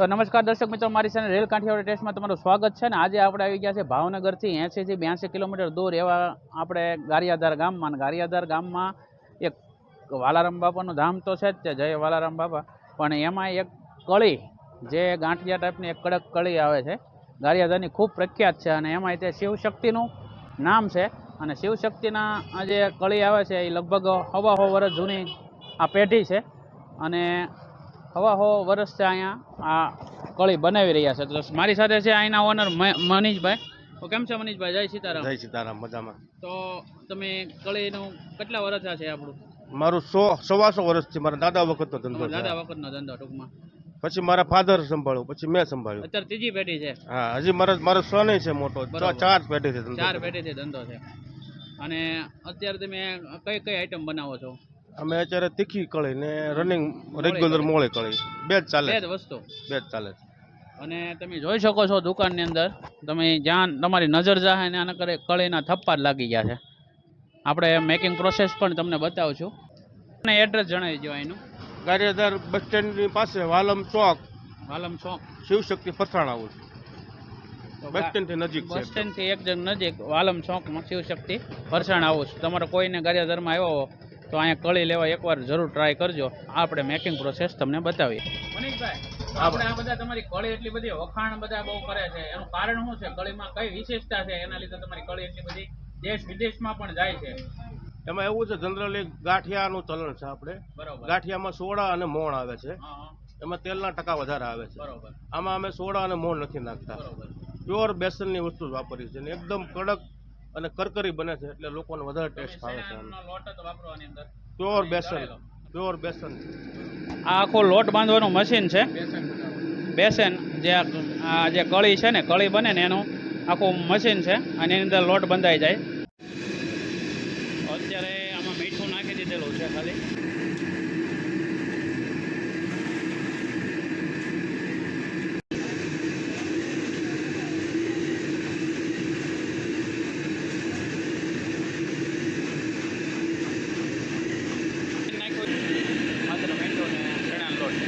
તો નમસ્કાર દર્શક મિત્રો, મારી સાથે રેલ કાંઠિયાવાડ ટેસ્ટમાં તમારું સ્વાગત છે ને આજે આપણે આવી ગયા છે ભાવનગરથી એંસીથી બ્યાસી કિલોમીટર દૂર એવા આપણે ગારિયાધાર ગામમાં. ગારિયાધાર ગામમાં એક વાલારામ બાપાનું ધામ તો છે જ તે, જય વાલારામ બાપા. પણ એમાં એક કળી, જે ગાંઠિયા ટાઈપની એક કડક કળી આવે છે, ગારિયાધારની ખૂબ પ્રખ્યાત છે અને એમાં તે શિવશક્તિનું નામ છે. અને શિવશક્તિના જે કળી આવે છે, એ લગભગ હવા હો વર્ષ જૂની આ પેઢી છે. અને હવા હો છે અહીંયા આ કળી બનાવી રહ્યા છે. તો મારી સાથે છે અહીંના ઓનર મનીષભાઈ. તો કેમ છે મનીષભાઈ? જય સીતારામ. જય સીતારામ મજામાં. તો તમે કળીનું કેટલા વર્ષ છે આપણું? મારું સો સવાસો વર્ષથી મારા દાદા વખતનો ધંધો દાદા વખતનો ધંધો ટૂંકમાં. પછી મારા ફાધર સંભાળ્યું પછી મેં સંભાળ્યું. અત્યારે ત્રીજી પેઢી છે. હા હજી મારો મારો સન છે મોટો ચાર પેઢી છે ચાર ચાર છે. ધંધો છે. અને અત્યારે તમે કઈ કઈ આઈટમ બનાવો છો? અમે અત્યારે તીખી કળી ને રનિંગ રેગ્યુલર મોળે કળી. બે જ ચાલે. બે જ વસ્તુ. બે જ ચાલે અને તમે જોઈ શકો છો દુકાનની અંદર તમે જ્યાં તમારી નજર જાહે ને આના કરે કળીના થપ્પા જ લાગી ગયા છે. આપણે મેકિંગ પ્રોસેસ પણ તમને બતાવું છું અને એડ્રેસ જણાવી દો એનું ગારિયાધાર બસ સ્ટેન્ડની પાસે વાલમ ચોક. વાલમ ચોક. શિવશક્તિ ફરસાણ આવું બસ સ્ટેન્ડથી નજીક બસ સ્ટેન્ડથી એક જણ નજીક વાલમ ચોકમાં શિવશક્તિ ફરસાણ આવું છું. તમારે કોઈને ગારિયાધરમાં આવ્યો તો અહીંયા કળી લેવા એકવાર જરૂર ટ્રાય કરજો. આપણે મેકિંગ પ્રોસેસ તમને બતાવીએ. મનીષભાઈ આપણે આ બધા તમારી કળી એટલી બધી વખાણ બધા બહુ કરે છે. એનું કારણ શું છે? કળીમાં કઈ વિશેષતા છે? એના લીધે તમારી કળી એટલી બધી દેશ વિદેશમાં પણ જાય છે. એમાં એવું છે જનરલી ગાંઠિયાનું ચલણ છે આપણે. બરોબર. ગાંઠિયામાં સોડા અને મોણ આવે છે. હા, હા, એમાં તેલના ટકા વધારે આવે છે. બરોબર. આમાં અમે સોડા અને મોણ નથી નાખતા. બરોબર. પ્યોર બેસનની વસ્તુ જ વાપરી છે એકદમ કડક અને કરકરી બને છે એટલે લોકોને વધારે ટેસ્ટ ભાવે છે પ્યોર બેસન. પ્યોર બેસન. આ આખો લોટ બાંધવાનું મશીન છે. બેસન જે આ આ જે કળી છે ને કળી બને ને એનું આખું મશીન છે અને એની અંદર લોટ બંધાઈ જાય અત્યારે આમાં મીઠું નાખી દીધેલું છે ખાલી નાખ્યું માત્ર મીઠું ને ચણાનો લોટ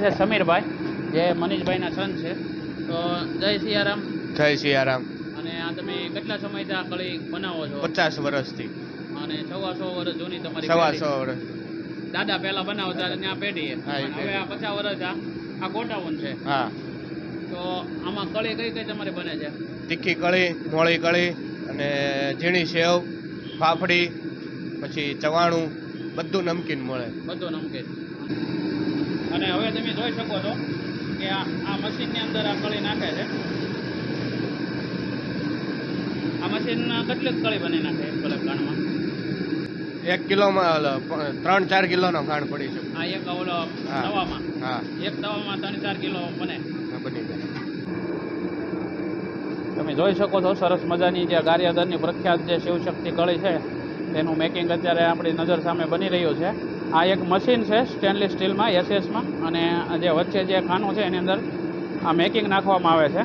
છે સમીરભાઈ જે મનીષભાઈના સન છે. તો જય સિયારામ. જય સિયારામ. અને આ તમે કેટલા સમયથી આ કળી બનાવો છો? પચાસ વર્ષથી. અને સવા સો વર્ષ જૂની તમારી સવા સો વર્ષ. દાદા પહેલા બનાવતા ત્યાં પેઢી હા, એ અને હવે આ પચાસ વર્ષ આ આ ગોટાઉન છે. હા. તો આમાં કળી કઈ કઈ તમારી બને છે? તીખી કળી મોળી કળી અને ઝીણી સેવ ફાફડી પછી ચવાણું બધું નમકીન મળે. બધું નમકીન. અને હવે તમે જોઈ શકો છો કે આ આ મશીનની અંદર આ કળી નાખે છે. આ મશીન કેટલીક કળી બની નાખે એક કલાક ગાણમાં. એક કિલોમાં ત્રણ ચાર કિલોનો ખાંડ પડી છે. આ એક ઓલો તવામાં હા. એક તવામાં ત્રણ ચાર કિલો બને. બની જાય. તમે જોઈ શકો છો સરસ મજાની જે ગારિયાદરની પ્રખ્યાત જે શિવશક્તિ કળી છે તેનું મેકિંગ અત્યારે આપણી નજર સામે બની રહ્યું છે. આ એક મશીન છે સ્ટેનલેસ સ્ટીલમાં એસએસમાં અને જે વચ્ચે જે ખાનું છે એની અંદર આ મેકિંગ નાખવામાં આવે છે.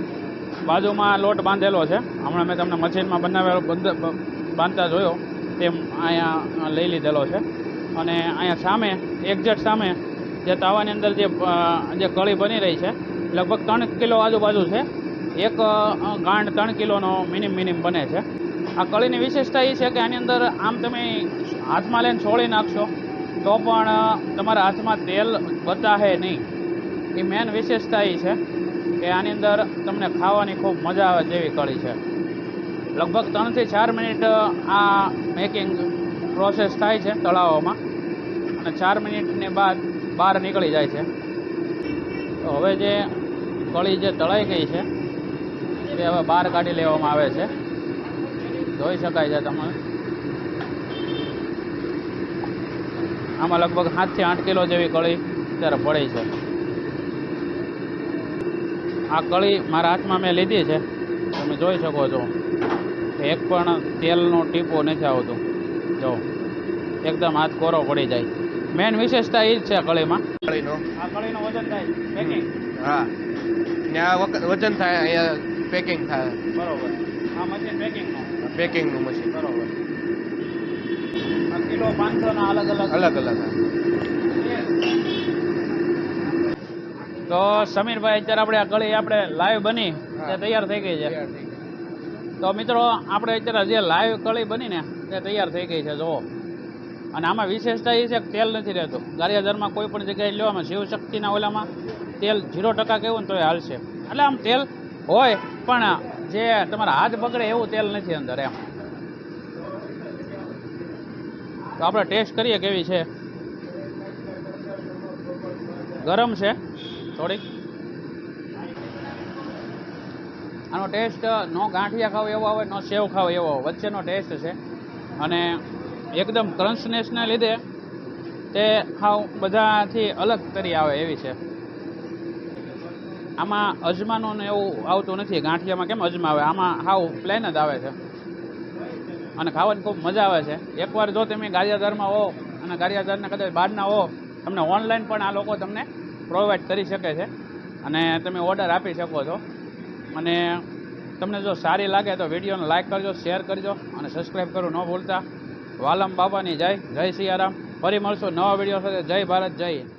બાજુમાં લોટ બાંધેલો છે. હમણાં મેં તમને મશીનમાં બનાવેલો બંધ- બાંધતા જોયો તેમ અહીંયા લઈ લીધેલો છે. અને અહીંયા સામે એક્ઝેટ સામે જે તાવાની અંદર જે જે કળી બની રહી છે, લગભગ ત્રણ કિલો આજુબાજુ છે. એક ગાંઠ ત્રણ કિલોનો મિનિમ મિનિમ બને છે. આ કળીની વિશેષતા એ છે કે આની અંદર આમ તમે હાથમાં લઈને છોડી નાખશો તો પણ તમારા હાથમાં તેલ બતાહે નહીં. એ મેન વિશેષતા એ છે કે આની અંદર તમને ખાવાની ખૂબ મજા આવે તેવી કળી છે. લગભગ ત્રણથી ચાર મિનિટ આ મેકિંગ પ્રોસેસ થાય છે તળાવોમાં અને ચાર મિનિટની બાદ બહાર નીકળી જાય છે. તો હવે જે કળી જે તળાઈ ગઈ છે તે હવે બહાર કાઢી લેવામાં આવે છે. જોઈ શકાય છે તમે આમાં લગભગ સાતથી આઠ કિલો જેવી કળી અત્યારે પડી છે. આ કળી મારા હાથમાં મેં લીધી છે. તમે જોઈ શકો છો. એક પણ તેલનો ટીપો નથી આવતું. જો એકદમ હાથ કોરો પડી જાય. મેન વિશેષતા એ જ છે કળીમાં. કળીનો? આ કળીનો વજન થાય. પેકિંગ હા. ત્યાં વજન થાય અહીંયા પેકિંગ થાય. બરોબર. આ મશીન પેકિંગનું પેકિંગનું મશીન બરોબર. ચારસો પાંચસોના અલગ અલગ. અલગ અલગ. તો સમીરભાઈ અત્યારે આપણે આ કળી આપણે લાઈવ બની તે તૈયાર થઈ ગઈ છે. તો મિત્રો આપણે અત્યારે જે લાઈવ કળી બની ને તે તૈયાર થઈ ગઈ છે જુઓ. અને આમાં વિશેષતા એ છે કે તેલ નથી રહેતું. ગારિયાધરમાં કોઈ પણ જગ્યાએ લેવામાં શિવશક્તિના ઓલામાં તેલ ઝીરો ટકા કહેવું ને તો એ હાલશે. એટલે આમ તેલ હોય પણ જે તમારા હાથ પકડે એવું તેલ નથી અંદર એમ. તો આપણે ટેસ્ટ કરીએ કેવી છે. ગરમ છે. થોડીક. આનો ટેસ્ટ, નો ગાંઠિયા ખાવ એવો આવે, નો સેવ ખાવ એવો વચ્ચેનો ટેસ્ટ છે. અને એકદમ ક્રન્ચનેસને લીધે તે ખાવ બધાથી અલગ તરી આવે એવી છે. આમાં અજમાનું ને એવું આવતું નથી. ગાંઠિયામાં કેમ અજમા આવે આમાં હાવ પ્લેન જ આવે છે. અને ખાવાની ખૂબ મજા આવે છે. એકવાર જો તમે ગારિયાધારમાં હો અને ગારિયાધારના કદાચ બહારના હો, તમને ઓનલાઈન પણ આ લોકો તમને પ્રોવાઈડ કરી શકે છે અને તમે ઓર્ડર આપી શકો છો. અને તમને જો સારી લાગે તો વિડીયોને લાઇક કરજો શેર કરજો અને સબસ્ક્રાઈબ કરવું ન ભૂલતા. વાલમ બાબાની જય જય સિયારામ ફરી મળશું નવા વીડિયો સાથે. જય ભારત, જય.